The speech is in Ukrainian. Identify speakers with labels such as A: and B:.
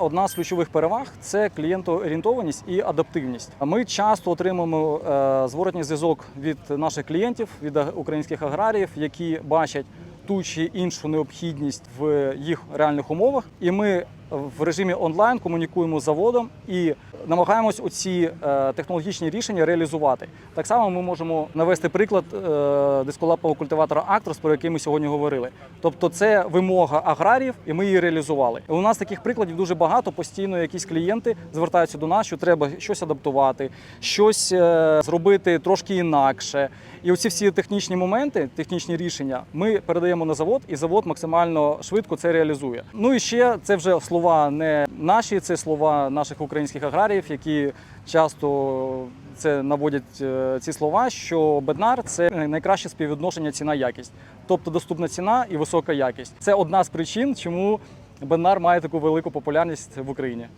A: Одна з ключових переваг це клієнтоорієнтованість і адаптивність. Ми часто отримуємо е, зворотній зв'язок від наших клієнтів, від українських аграріїв, які бачать ту чи іншу необхідність в їх реальних умовах, і ми в режимі онлайн комунікуємо з заводом і намагаємось оці е, технологічні рішення реалізувати. Так само ми можемо навести приклад е, дисколапного культиватора Actros, про який ми сьогодні говорили. Тобто, це вимога аграріїв, і ми її реалізували. У нас таких прикладів дуже багато. Постійно якісь клієнти звертаються до нас, що треба щось адаптувати, щось е, зробити трошки інакше. І оці всі технічні моменти, технічні рішення, ми передаємо на завод, і завод максимально швидко це реалізує. Ну і ще це вже слова не наші, це слова наших українських аграріїв, які часто це наводять е, ці слова, що беднар це найкраще співвідношення ціна-якість, тобто доступна ціна і висока якість. Це одна з причин, чому беднар має таку велику популярність в Україні.